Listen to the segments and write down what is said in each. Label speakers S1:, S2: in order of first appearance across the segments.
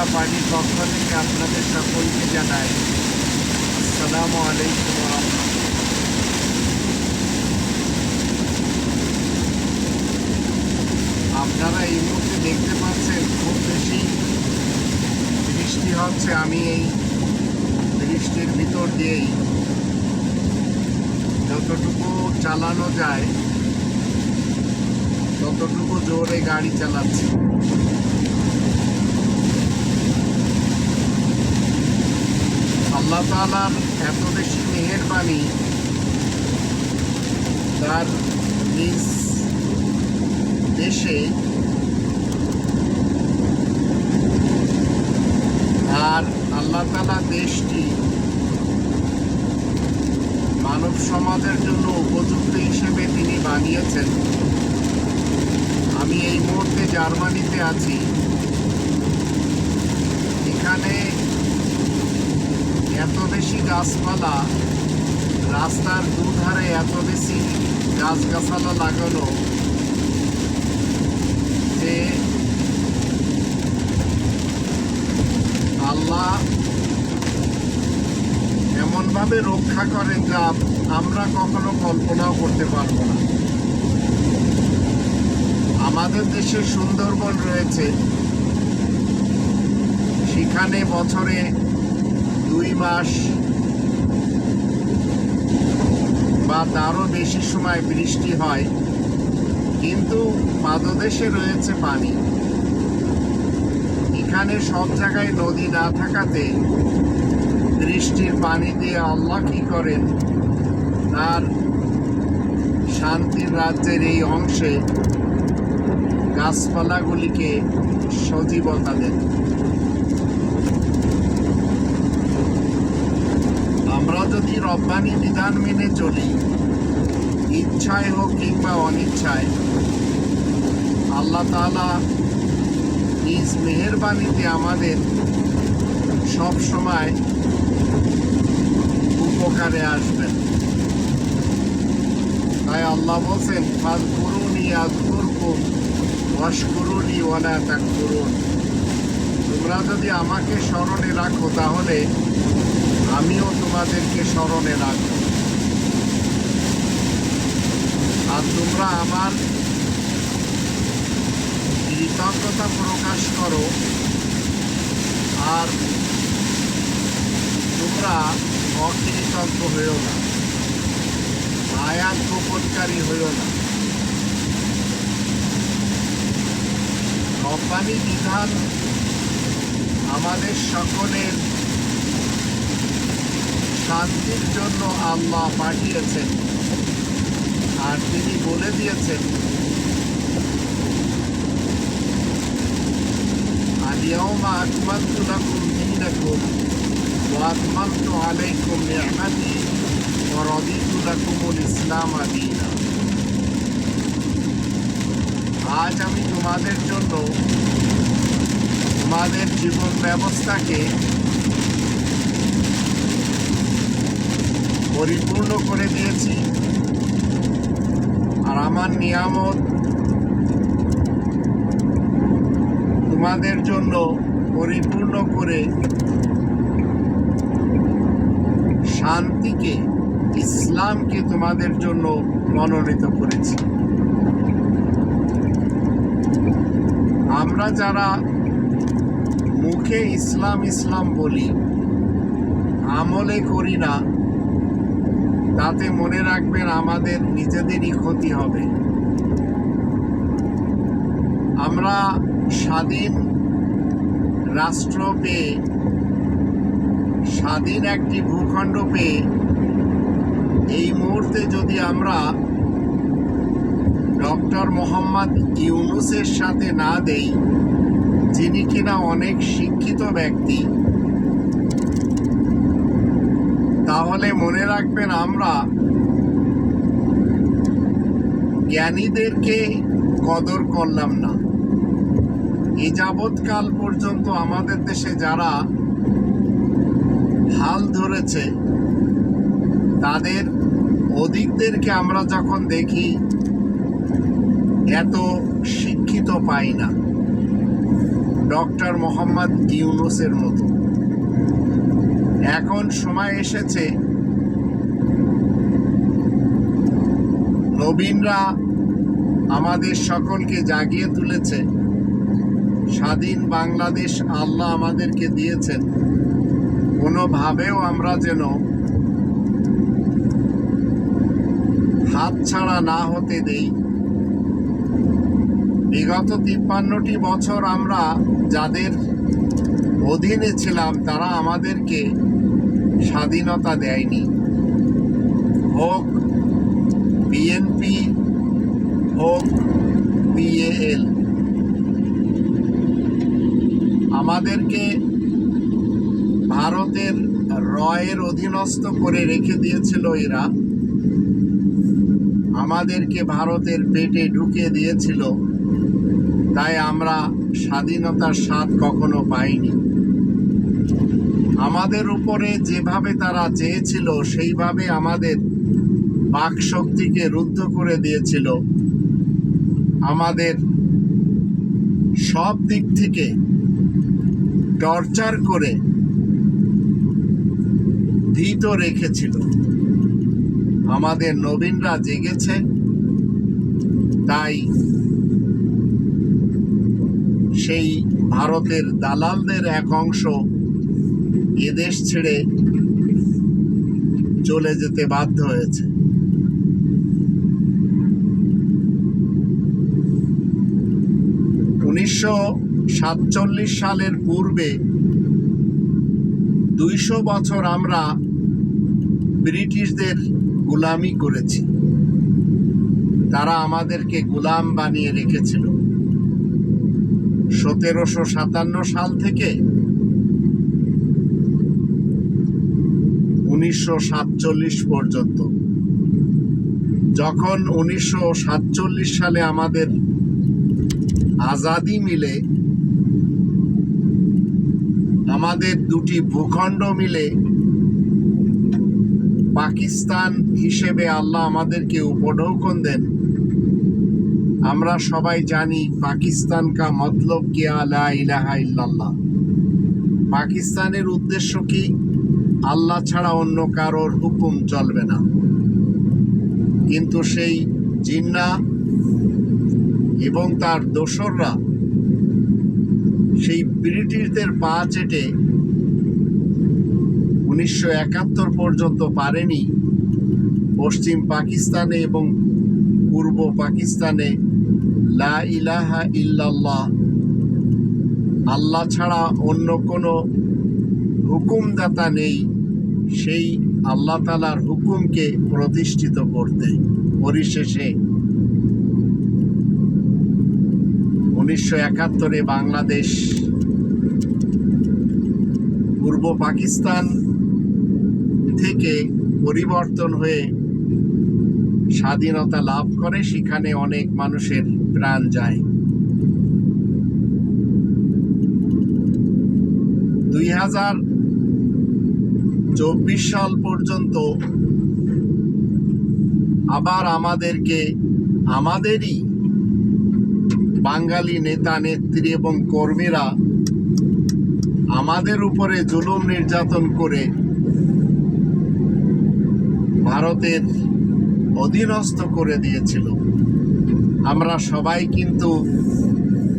S1: আমরা পার্টির পক্ষ থেকে আপনাদের সকলকে জানাই আসসালামু আলাইকুম আপনারা এই মুহূর্তে দেখতে পাচ্ছেন খুব বেশি বৃষ্টি হচ্ছে, আমি এই বৃষ্টির ভিতর দিয়েই যতটুকু চালানো যায়, ততটুকু জোরে গাড়ি চালাচ্ছি। আল্লাহ তালার এত বেশি মেহেরবানি তার নিজ দেশে আর আল্লাহ তালা দেশটি মানব সমাজের জন্য উপযুক্ত হিসেবে তিনি বানিয়েছেন। আমি এই মুহূর্তে জার্মানিতে আছি। এখানে এত বেশি গাছপালা, রাস্তার দুধারে এত বেশি গাছগাছালা লাগানো যে আল্লাহ এমনভাবে রক্ষা করেন যা আমরা কখনো কল্পনাও করতে পারব না। আমাদের দেশে সুন্দরবন রয়েছে। সেখানে বছরে দুই মাস বা তারও বেশি সময় বৃষ্টি হয়, কিন্তু পাদদেশে রয়েছে পানি। এখানে সব জায়গায় নদী না থাকাতে বৃষ্টির পানি দিয়ে আল্লাহ কি করেন? তার শান্তির রাজ্যের এই অংশে গাছপালাগুলিকে সজীবতা দেন আমরা যদি রব্বানি বিধান মেনে চলি। ইচ্ছায় হোক কিংবা অনিচ্ছায়, আল্লাহ তালা নিজ মেহেরবানিতে আমাদের সব সময় উপকারে আসবেন। তাই আল্লাহ বলছেন ফাজ করুনি আজ করকুম ওয়াশকুরুনি ওয়ালা তাক করুন তোমরা যদি আমাকে স্মরণে রাখো, তাহলে আমিও তোমাদেরকে স্মরণে রাখব। আর তোমরা আমার কৃতজ্ঞতা প্রকাশ করো। আর তোমরা অকৃতজ্ঞ হইও না। আয়াত গোপনকারী হইও না। রব্বানি বিধান আমাদের সকলের শান্তির জন্য আল্লাহ পাঠিয়েছেন আর তিনি বলে দিয়েছেন اليوم أكملت لكم دينكم وأتممت عليكم نعمتي ورضيت لكم الإسلام دينا আজ আমি তোমাদের জন্য তোমাদের জীবন ব্যবস্থাকে পরিপূর্ণ করে দিয়েছি। আর আমার নিয়ামত তোমাদের জন্য পরিপূর্ণ করে শান্তিকে, ইসলামকে তোমাদের জন্য মনোনীত করেছি। আমরা যারা মুখে ইসলাম ইসলাম বলি, আমলে করি না তাতে মনে রাখবেন আমাদের নিজেদেরই ক্ষতি হবে। আমরা স্বাধীন রাষ্ট্র পেয়ে, স্বাধীন একটি ভূখণ্ড পেয়ে, এই মুহূর্তে যদি আমরা ডক্টর মোহাম্মদ ইউনুসের সাথে না দেই, যিনি কিনা অনেক শিক্ষিত ব্যক্তি তাহলে মনে রাখবেন আমরা জ্ঞানীদেরকে কদর করলাম না। এ যাবৎকাল পর্যন্ত আমাদের দেশে যারা হাল ধরেছে, তাদের অধিকদেরকে আমরা যখন দেখি, এত শিক্ষিত পাই না। ডক্টর মোহাম্মদ ইউনুসের মতো। এখন সময় এসেছে। নবীনরা আমাদের সকলকে জাগিয়ে তুলেছে। স্বাধীন বাংলাদেশ আল্লাহ আমাদেরকে দিয়েছেন। কোনোভাবেও আমরা যেন হাতছাড়া না হতে দেই। বিগত তিপ্পান্নটি বছর আমরা যাদের অধীনে ছিলাম, তারা আমাদেরকে স্বাধীনতা দেয়নি। হোক বিএনপি, হোক বিএএল, আমাদেরকে ভারতের রয়ের অধীনস্থ করে রেখে দিয়েছিল এরা। আমাদেরকে ভারতের পেটে ঢুকে দিয়েছিল। তাই আমরা স্বাধীনতার স্বাদ কখনো পাইনি। আমাদের উপরে যেভাবে তারা চেয়েছিল, সেইভাবে আমাদের বাক শক্তিকে রুদ্ধ করে দিয়েছিল। আমাদের সব দিক থেকে টর্চার করে ভীত রেখেছিল। আমাদের নবীনরা জেগেছে, তাই সেই ভারতের দালালদের এক অংশ এদেশ ছেড়ে চলে যেতে বাধ্য হয়েছে। উনিশশো সাতচল্লিশ সালের পূর্বে দুইশো বছর আমরা ব্রিটিশদের গোলামি করেছি। তারা আমাদেরকে গোলাম বানিয়ে রেখেছিল। সতেরোশো সাতান্ন সাল থেকে উনিশশো সাতচল্লিশ পর্যন্ত। যখন উনিশশো সাতচল্লিশ সালে আমাদের আজাদি মিলে, আমাদের দুটি ভূখণ্ড মিলে পাকিস্তান হিসেবে আল্লাহ আমাদেরকে উপঢৌকন দেন, আমরা সবাই জানি পাকিস্তান কা মতলব কি আলা ইলাহা ইল্লাল্লাহ। পাকিস্তানের উদ্দেশ্য কি? আল্লাহ ছাড়া অন্য কারোর হুকুম চলবে না। কিন্তু সেই জিন্না এবং তার দোসররা সেই ব্রিটিশদের পা চেটে উনিশশো একাত্তর পর্যন্ত পারেনি পশ্চিম পাকিস্তানে এবং পূর্ব পাকিস্তানে লা ইলাহা ইল্লাল্লাহ। আল্লাহ ছাড়া অন্য কোনো হুকুমদাতা নেই, সেই আল্লাহ তালার হুকুমকে প্রতিষ্ঠিত করতে। পরিশেষে উনিশশো একাত্তরে বাংলাদেশ, পূর্ব পাকিস্তান থেকে পরিবর্তন হয়ে স্বাধীনতা লাভ করে, সেখানে অনেক মানুষের প্রাণ যায়। দুই হাজার চব্বিশ সাল পর্যন্ত আবার আমাদেরকে, আমাদেরই বাঙালি নেতা, নেত্রী এবং কর্মীরা আমাদের উপরে জুলুম নির্যাতন করে ভারতের অধীনস্থ করে দিয়েছিল। আমরা সবাই কিন্তু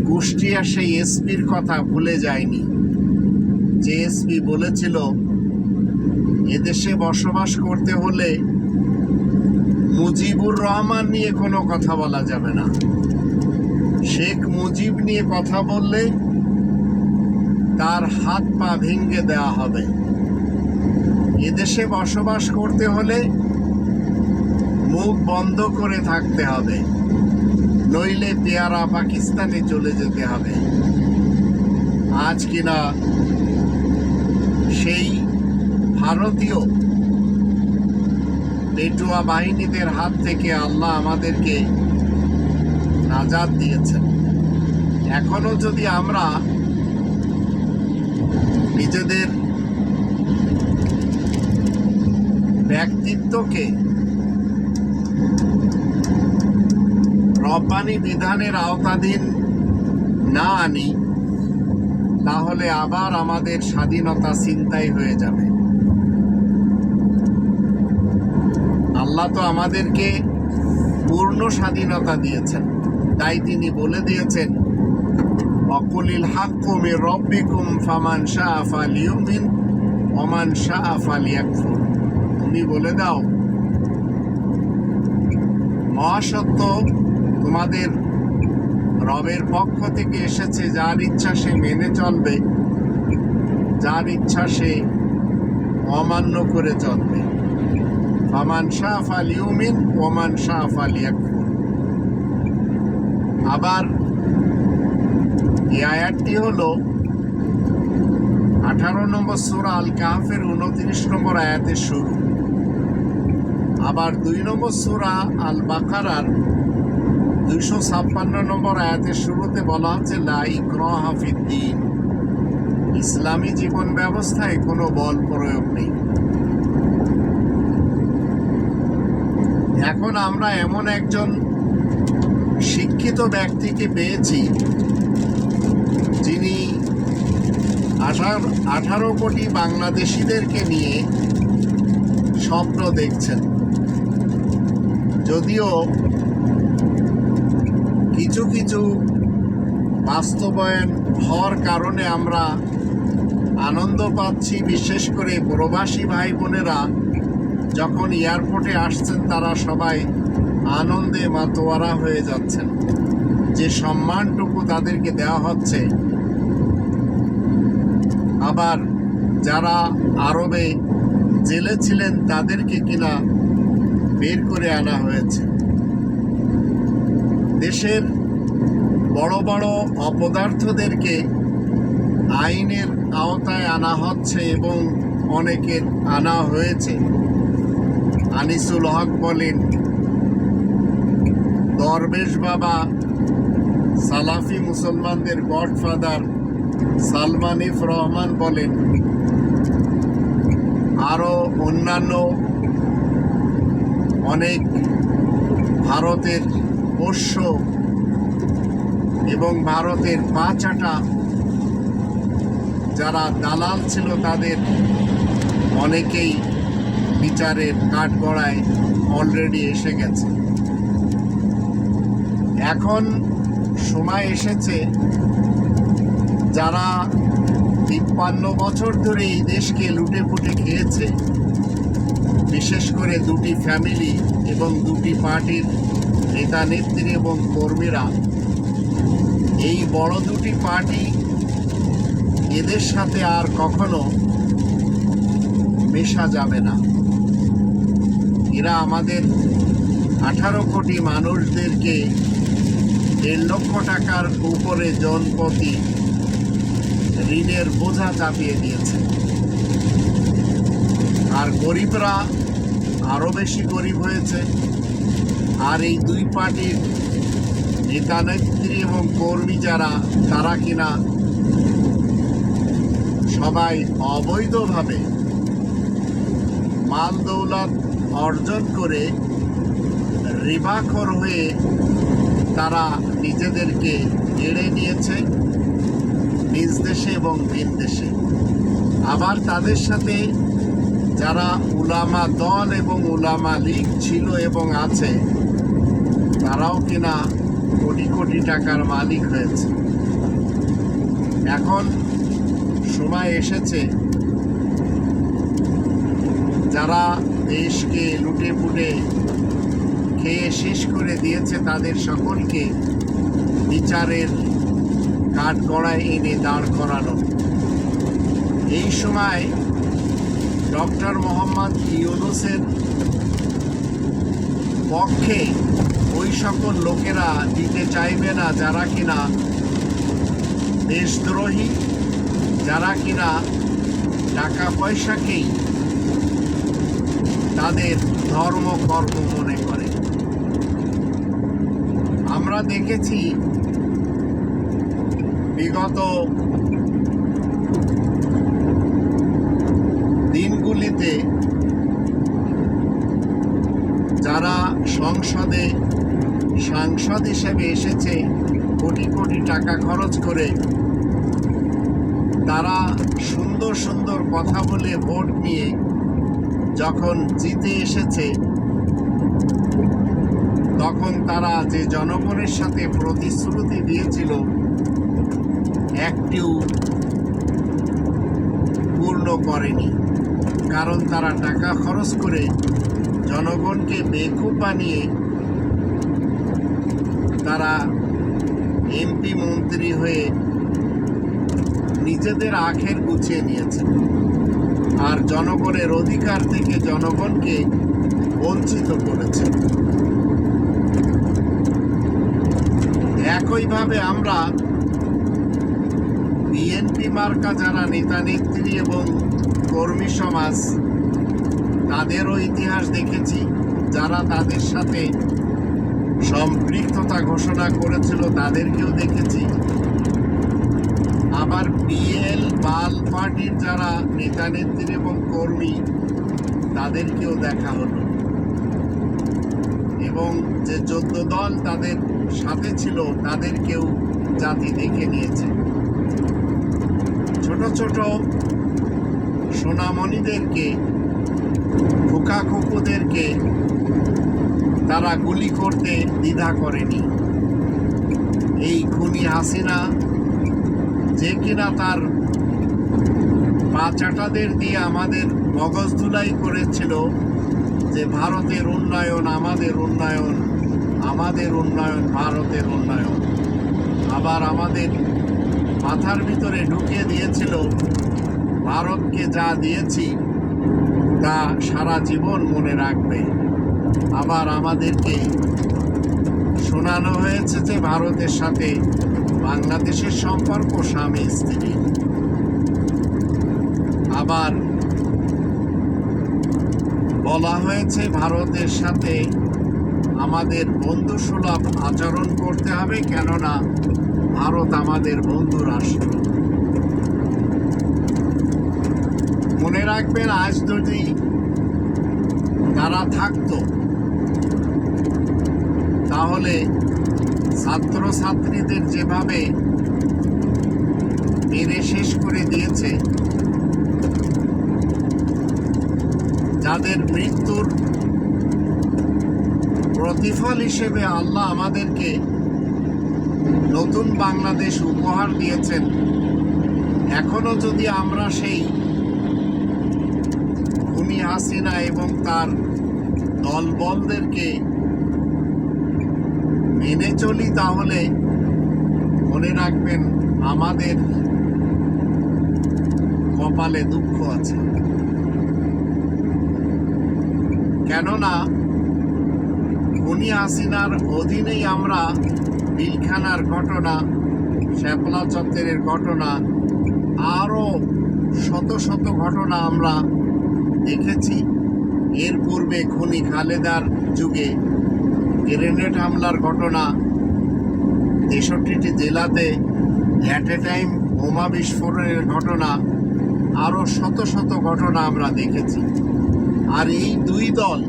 S1: কুষ্টিয়া সেই এসপির কথা ভুলে যায়নি যে এসপি বলেছিল এদেশে বসবাস করতে হলে মুজিবুর রহমান নিয়ে কোনো কথা বলা যাবে না। শেখ মুজিব নিয়ে কথা বললে তার হাত পা ভেঙে দেওয়া হবে। এদেশে বসবাস করতে হলে মুখ বন্ধ করে থাকতে হবে। নইলে পেয়ারা পাকিস্তানে চলে যেতে হবে। আজ কিনা সেই ভারতীয় পেটুয়া বাহিনীদের হাত থেকে আল্লাহ আমাদেরকে নাজাদ দিয়েছেন। এখনও যদি আমরা নিজেদের ব্যক্তিত্বকে রব্বানি বিধানের আওতাধীন না আনি, তাহলে আবার আমাদের স্বাধীনতা চিন্তাই হয়ে যাবে। আল্লাহ তো আমাদেরকে পূর্ণ স্বাধীনতা দিয়েছেন। তাই তিনি বলে দিয়েছেন, অকুলিল হাক্কুমি রব্বিকুম ফামান শাহ ফালিউমিন ওমান শাহ ফালিয়াকফুর। তুমি বলে দাও, মহাসত্য তোমাদের রবের পক্ষ থেকে এসেছে, যার ইচ্ছা সে মেনে চলবে, যার ইচ্ছা সে অমান্য করে চলবে। ফাল ইউমিন ওমান শাহ ফাল ইয়াকফুর আবার এই আয়াতটি হলো আঠারো নম্বর সুরা আল কাহাফের উনত্রিশ নম্বর আয়াতের শুরু। আবার দুই নম্বর সুরা আল বাকারার দুইশো ছাপ্পান্ন নম্বর আয়াতের শুরুতে বলা হচ্ছে লাই হাফিদ্দিন ইসলামী জীবন ব্যবস্থায় কোনো বল প্রয়োগ নেই। এখন আমরা এমন একজন শিক্ষিত ব্যক্তিকে পেয়েছি যিনি আঠারো আঠারো কোটি বাংলাদেশিদেরকে নিয়ে স্বপ্ন দেখছেন। যদিও কিছু কিছু বাস্তবায়ন হওয়ার কারণে আমরা আনন্দ পাচ্ছি, বিশেষ করে প্রবাসী ভাই বোনেরা। যখন এয়ারপোর্টে আসছেন, তারা সবাই আনন্দে মাতোয়ারা হয়ে যাচ্ছেন। যে সম্মানটুকু তাদেরকে দেওয়া হচ্ছে, আবার যারা আরবে জেলে ছিলেন, তাদেরকে কিনা বের করে আনা হয়েছে। দেশের বড় বড় অপদার্থদেরকে আইনের আওতায় আনা হচ্ছে এবং অনেকের আনা হয়েছে। আনিসুল হক বলেন দরবেশ বাবা, সালাফি মুসলমানদের গডফাদার সালমান ইফ রহমান বলেন আরও অন্যান্য অনেক ভারতের পোষ্য এবং ভারতের পাঁচাটা যারা দালাল ছিল তাদের অনেকেই বিচারের কাঠগড়ায় অলরেডি এসে গেছে। এখন সময় এসেছে, যারা তিপ্পান্ন বছর ধরে এই দেশকে লুটে পুটে খেয়েছে, বিশেষ করে দুটি ফ্যামিলি এবং দুটি পার্টির নেতা, নেত্রী এবং কর্মীরা, এই বড় দুটি পার্টি এদের সাথে আর কখনো মেশা যাবে না। এরা আমাদের আঠারো কোটি মানুষদেরকে দেড় লক্ষ টাকার উপরে জনপতি ঋণের বোঝা চাপিয়ে দিয়েছে। আর গরিবরা আরও বেশি গরিব হয়েছে। আর এই দুই পার্টির নেতা নেত্রী এবং কর্মী যারা, তারা কিনা সবাই অবৈধভাবে মাল দৌলত অর্জন করে রিবাখর হয়ে তারা নিজেদেরকে এড়ে নিয়েছে, নিজ দেশে এবং ভিন দেশে। আবার তাদের সাথে যারা উলামা দল এবং উলামা লীগ ছিল এবং আছে, তারাও কিনা কোটি কোটি টাকার মালিক হয়েছে। এখন সময় এসেছে যারা দেশকে লুটে পুটে খেয়ে শেষ করে দিয়েছে তাদের সকলকে। বিচারের কাঠগড়ায় এনে দাঁড় করানো। এই সময় ডক্টর মোহাম্মদ ইউনুসের পক্ষে ওই সকল লোকেরা দিতে চাইবে না যারা কিনা দেশদ্রোহী, যারা কিনা টাকা পয়সাকেই তাদের ধর্ম, কর্ম মনে করে। আমরা দেখেছি বিগত দিনগুলিতে যারা সংসদে সাংসদ হিসেবে এসেছে, কোটি কোটি টাকা খরচ করে, তারা সুন্দর সুন্দর কথা বলে ভোট নিয়ে যখন জিতে এসেছে, তখন তারা যে জনগণের সাথে প্রতিশ্রুতি দিয়েছিল, একটিও পূর্ণ করেনি। কারণ তারা টাকা খরচ করে জনগণকে বেকুব বানিয়ে তারা এমপি মন্ত্রী হয়ে নিজেদের আখের গুছিয়ে নিয়েছে। আর জনগণের অধিকার থেকে জনগণকে বঞ্চিত করেছে। একইভাবে আমরা বিএনপি মার্কা যারা নেতা, নেত্রী এবং কর্মী সমাজ, তাদেরও ইতিহাস দেখেছি, যারা তাদের সাথে সম্পৃক্ততা ঘোষণা করেছিল, তাদেরকেও দেখেছি। আবার বিএল, বাল পার্টির যারা নেতা, নেত্রী এবং কর্মী, তাদেরকেও দেখা হলো। এবং যে চোদ্দ দল তাদের সাথে ছিল, তাদেরকেও জাতি দেখে নিয়েছে। ছোট ছোট সোনামণিদেরকে, খোকা খুকুদেরকে তারা গুলি করতে দ্বিধা করেনি। এই খুনি হাসিনা যে কিনা তার পা চাটাদের দিয়ে আমাদের মগজ ধুলাই করেছিল যে ভারতের উন্নয়ন, আমাদের উন্নয়ন আমাদের উন্নয়ন, ভারতের উন্নয়ন। আবার আমাদের মাথার ভিতরে ঢুকিয়ে দিয়েছিল, ভারতকে যা দিয়েছি তা সারা জীবন মনে রাখবে। আবার আমাদেরকে শোনানো হয়েছে যে ভারতের সাথে বাংলাদেশের সম্পর্ক, স্বামী, স্ত্রী। আবার বলা হয়েছে ভারতের সাথে আমাদের বন্ধু সুলভ আচরণ করতে হবে, কেননা ভারত আমাদের বন্ধু রাষ্ট্র। মনে রাখবেন, আজ যদি তারা থাকতো, তাহলে ছাত্র ছাত্রীদের যেভাবে মেরে শেষ করে দিয়েছে, যাদের মৃত্যুর প্রতিফল হিসেবে আল্লাহ আমাদেরকে নতুন বাংলাদেশ উপহার দিয়েছেন, এখনও যদি আমরা সেই ভূমি হাসিনা এবং তার দলবলদেরকে মেনে চলি তাহলে। মনে রাখবেন, আমাদের কপালে দুঃখ আছে। কেননা, খুনি হাসিনার অধীনেই আমরা বিলখানার ঘটনা, শ্যাপলা চত্বরের ঘটনা আরও শত শত ঘটনা আমরা দেখেছি। এর পূর্বে খনি খালেদার যুগে গ্রেনেড হামলার ঘটনা। তেষট্টিটি জেলাতে অ্যাট এ টাইম বোমা বিস্ফোরণের ঘটনা। আরও শত শত ঘটনা আমরা দেখেছি। আর এই দুই দল,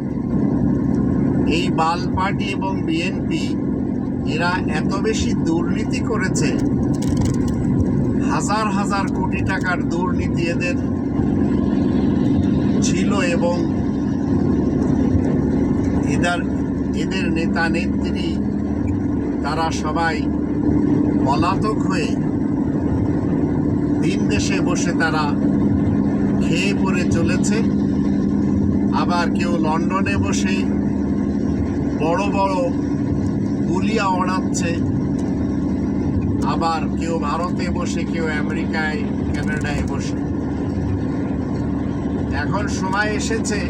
S1: এই বাল পার্টি এবং বিএনপি, এরা এত বেশি দুর্নীতি করেছে। হাজার হাজার কোটি টাকার দুর্নীতি এদের ছিল এবং এদের এদের নেতা নেত্রী, তারা সবাই পলাতক হয়ে দিন দেশে বসে তারা খেয়ে পড়ে চলেছে। আবার কেউ লন্ডনে বসে বড় বড় গুলিয়া ওড়াচ্ছে আবার কেউ ভারতে বসে, কেউ আমেরিকায়, কানাডায় বসে। এখন সময় এসেছে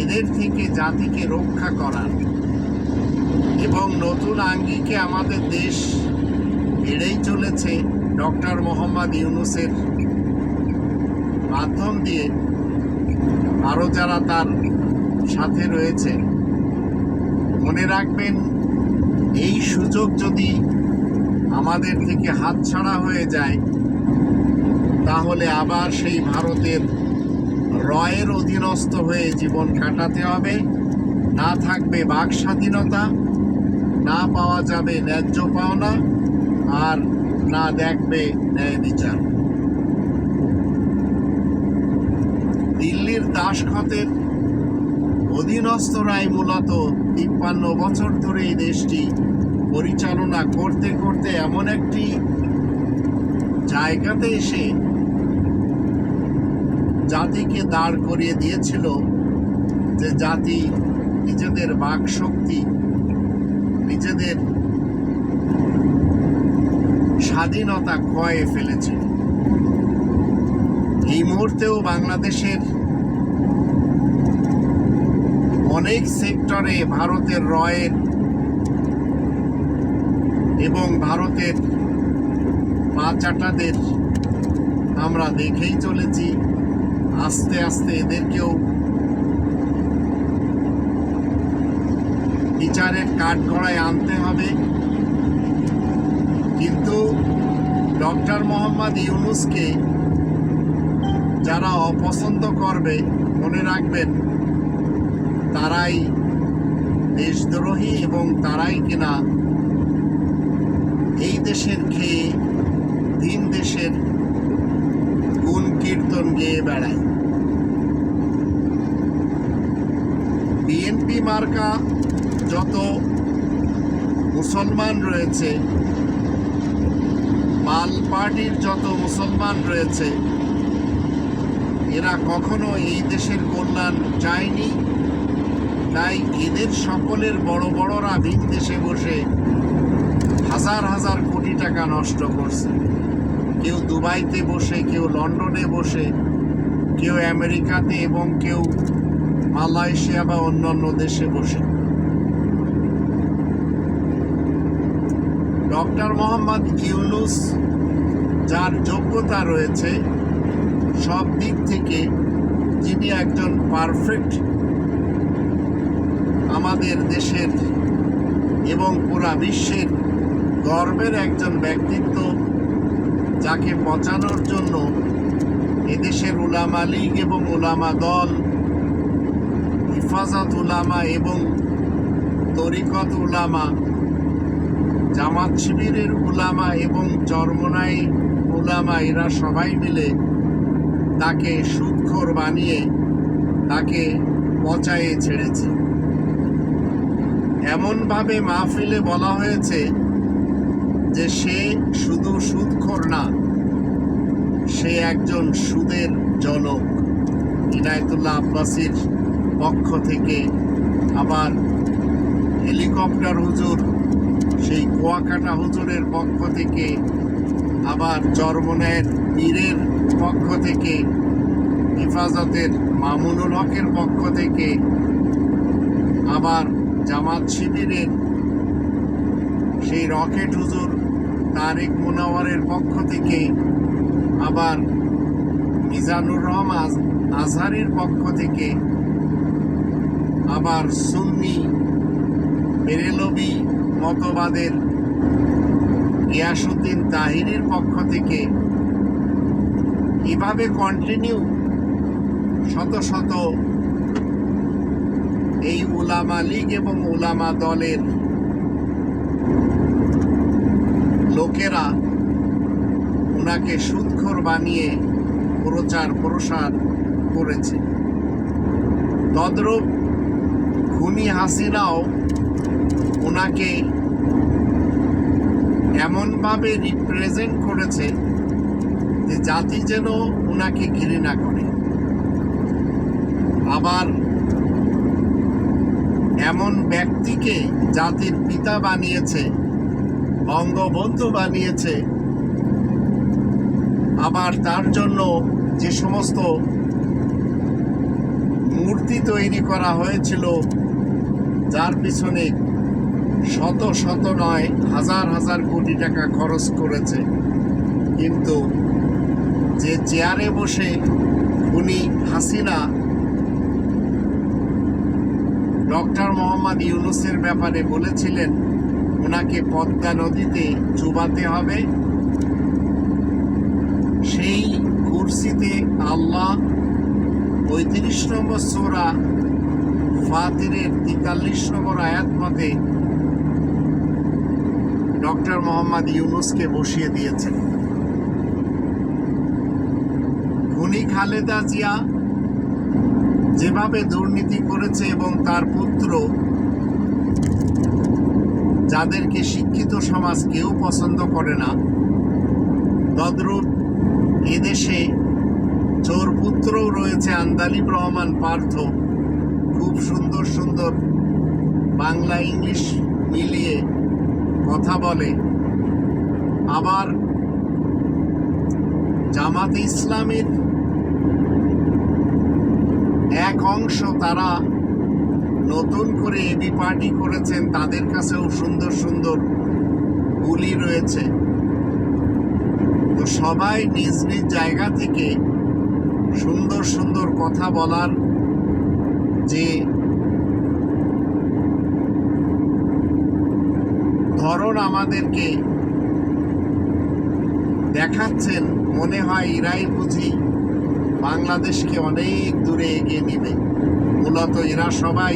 S1: এদের থেকে জাতিকে রক্ষা করার। এবং নতুন আঙ্গিকে আমাদের দেশ বেড়েই চলেছে ডক্টর মোহাম্মদ ইউনুসের মাধ্যম দিয়ে। আরও যারা তার সাথে রয়েছে, মনে রাখবেন, এই সুযোগ যদি আমাদের থেকে হাতছাড়া হয়ে যায়, তাহলে আবার সেই ভারতের রয়ের অধীনস্থ হয়ে জীবন কাটাতে হবে। না থাকবে বাক স্বাধীনতা, না পাওয়া যাবে ন্যায্য পাওনা, আর না দেখবে ন্যায় বিচার। দিল্লির দাসখতের অধীনস্থরাই মূলত তিপ্পান্ন বছর ধরে এই দেশটি পরিচালনা করতে করতে এমন একটি জায়গাতে এসে জাতিকে দাঁড় করিয়ে দিয়েছিল যে জাতি নিজেদের বাক শক্তি নিজেদের স্বাধীনতা ক্ষয়ে ফেলেছে এই মুহূর্তেও বাংলাদেশের অনেক সেক্টরে ভারতের রয়ের এবং ভারতের পাচাটাদের আমরা দেখেই চলেছি। আস্তে আস্তে এদেরকেও বিচারের কাঠগড়ায় আনতে হবে। কিন্তু ডক্টর মোহাম্মদ ইউনুসকে যারা অপছন্দ করবে, মনে রাখবেন, তারাই দেশদ্রোহী এবং তারাই কিনা এই দেশের খেয়ে তিন দেশের গুণ কীর্তন গেয়ে বেড়ায় বিএনপি মার্কা যত মুসলমান রয়েছে পাল পার্টির যত মুসলমান রয়েছে, এরা কখনো এই দেশের কল্যাণ চায়নি। তাই এদের সকলের বড় বড়রা ভিন দেশে বসে হাজার হাজার কোটি টাকা নষ্ট করছে। কেউ দুবাইতে বসে, কেউ লন্ডনে বসে, কেউ আমেরিকাতে এবং কেউ মালয়েশিয়া বা অন্যান্য দেশে বসে। ডক্টর মোহাম্মদ ইউনুস, যার যোগ্যতা রয়েছে সব দিক থেকে যিনি একজন পারফেক্ট আমাদের দেশের এবং পুরা বিশ্বের গর্বের একজন ব্যক্তিত্ব, যাকে পচানোর জন্য এদেশের উলামা লীগ এবং উলামা দল হিফাজত উলামা এবং তরিকত উলামা, জামাত শিবিরের উলামা এবং চরমনাই উলামা, এরা সবাই মিলে তাকে সুদখোর বানিয়ে তাকে পচায়ে ছেড়েছে। এমনভাবে মাহফিলে বলা হয়েছে যে সে শুধু সুদখোর না, সে একজন সুদের জনক। ইনায়তুল্লাহ আব্বাসির পক্ষ থেকে আবার হেলিকপ্টার হুজুর, সেই কুয়াকাটা হুজুরের পক্ষ থেকে আবার চরমনের পীরের পক্ষ থেকে, হেফাজতের মামুনুল হকের পক্ষ থেকে আবার জামাত শিবিরের সেই রকেট হুজুর তারেক মুনাওয়ারের পক্ষ থেকে আবার মিজানুর রহমান আজ- আজহারের পক্ষ থেকে আবার সুন্নি, বেরেলবি মতবাদের গিয়াসুদ্দিন তাহিরের পক্ষ থেকে এভাবে কন্টিনিউ শত শত এই উলামা লীগ এবং উলামা দলের লোকেরা ওনাকে সুদখোর বানিয়ে প্রচার প্রসার করেছে। তদ্রূপ খুনি হাসিনাও ওনাকে এমনভাবে রিপ্রেজেন্ট করেছে যে জাতি যেন ওনাকে ঘৃণা করে। আবার এমন ব্যক্তিকে জাতির পিতা বানিয়েছে, বঙ্গবন্ধু বানিয়েছে, আবার তার জন্য যে সমস্ত মূর্তি তৈরি করা হয়েছিল যার পিছনে শত শত নয়, হাজার হাজার কোটি টাকা খরচ করেছে। কিন্তু যে চেয়ারে বসে উনি হাসিনা, ডক্টর মোহাম্মদ ইউনুসের ব্যাপারে বলেছিলেন ওনাকে পদ্মা নদীতে চুবাতে হবে। সেই কুরসিতে আল্লাহ পঁয়ত্রিশ নম্বর সোরা ফাতিরের তেতাল্লিশ নম্বর আয়াত মতে ডক্টর মোহাম্মদ ইউনুসকে বসিয়ে দিয়েছেন। খুনি খালেদা জিয়া যেভাবে দুর্নীতি করেছে এবং তার পুত্র যাদেরকে শিক্ষিত সমাজ কেউ পছন্দ করে না, তদ্রূপ এদেশে চোর পুত্রও রয়েছে আন্দালিব রহমান পার্থ। খুব সুন্দর সুন্দর বাংলা ইংলিশ মিলিয়ে কথা বলে। আবার জামাতে ইসলামের এক অংশ তারা নতুন করে এবি পার্টি করেছেন, তাদের কাছেও সুন্দর সুন্দর গুলি রয়েছে। তো সবাই নিজ নিজ জায়গা থেকে সুন্দর সুন্দর কথা বলার যে ধরন আমাদেরকে দেখাচ্ছেন, মনে হয় ইরাই বুঝি বাংলাদেশকে অনেক দূরে এগিয়ে নেবে। মূলত এরা সবাই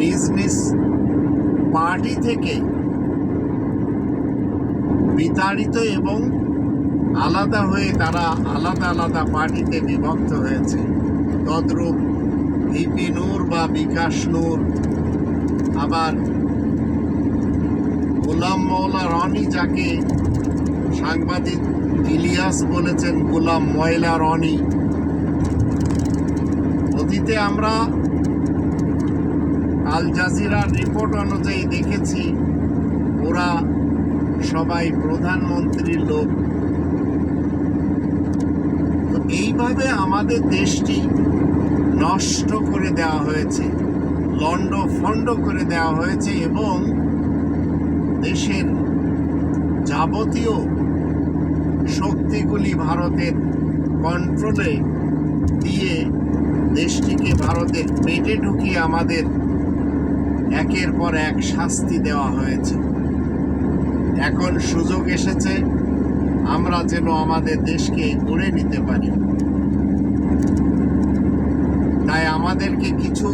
S1: নিজ নিজ পার্টি থেকে বিতাড়িত এবং আলাদা হয়ে তারা আলাদা আলাদা পার্টিতে বিভক্ত হয়েছে। তদ্রূপ ভিপি নূর বা বিকাশ নূর। আবার গোলাম মৌলা রনি যাকে সাংবাদিক ইলিয়াস বলেছেন, গোলাম ময়লা রনি। অতীতে আমরা আল জাজিরার রিপোর্ট অনুযায়ী দেখেছি, ওরা সবাই প্রধানমন্ত্রীর লোক। তো এইভাবে আমাদের দেশটি নষ্ট করে দেওয়া হয়েছে লন্ড ফন্ড করে দেওয়া হয়েছে এবং দেশের যাবতীয় শক্তিগুলি ভারতের কন্ট্রোলে দিয়ে দেশটিকে ভারতের পেটে ঢুকিয়ে আমাদের একের পর এক শাস্তি দেওয়া হয়েছে। এখন সুযোগ এসেছে, আমরা যেন আমাদের দেশকে গড়ে নিতে পারি তাই আমাদেরকে কিছু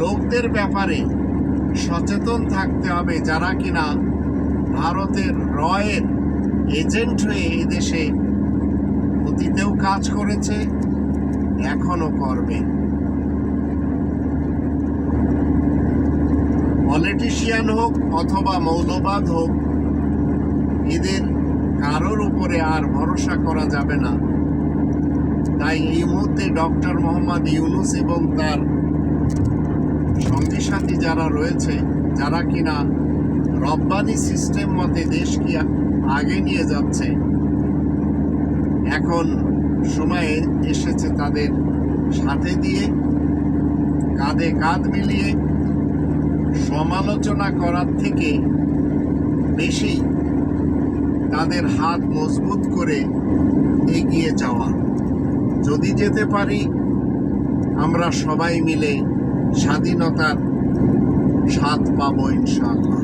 S1: লোকদের ব্যাপারে সচেতন থাকতে হবে যারা কিনা ভারতের রয়ের এজেন্ট হয়ে এদেশে অতীতেও কাজ করেছে এখনও করবে। পলিটিশিয়ান হোক অথবা মৌলবাদ হোক, এদের কারোর উপরে আর ভরসা করা যাবে না। তাই এই মুহূর্তে ডক্টর মোহাম্মদ ইউনুস এবং তার সঙ্গী সাথী যারা রয়েছে, যারা কিনা রব্বানি সিস্টেম মতে দেশকে আগে নিয়ে যাচ্ছে, এখন সময়ে এসেছে তাদের সাথে দিয়ে কাঁধে কাঁধ মিলিয়ে সমালোচনা করার থেকে বেশি তাদের হাত মজবুত করে এগিয়ে যাওয়া। যদি যেতে পারি আমরা সবাই মিলে স্বাধীনতার স্বাদ পাবো ইনশাআল্লাহ।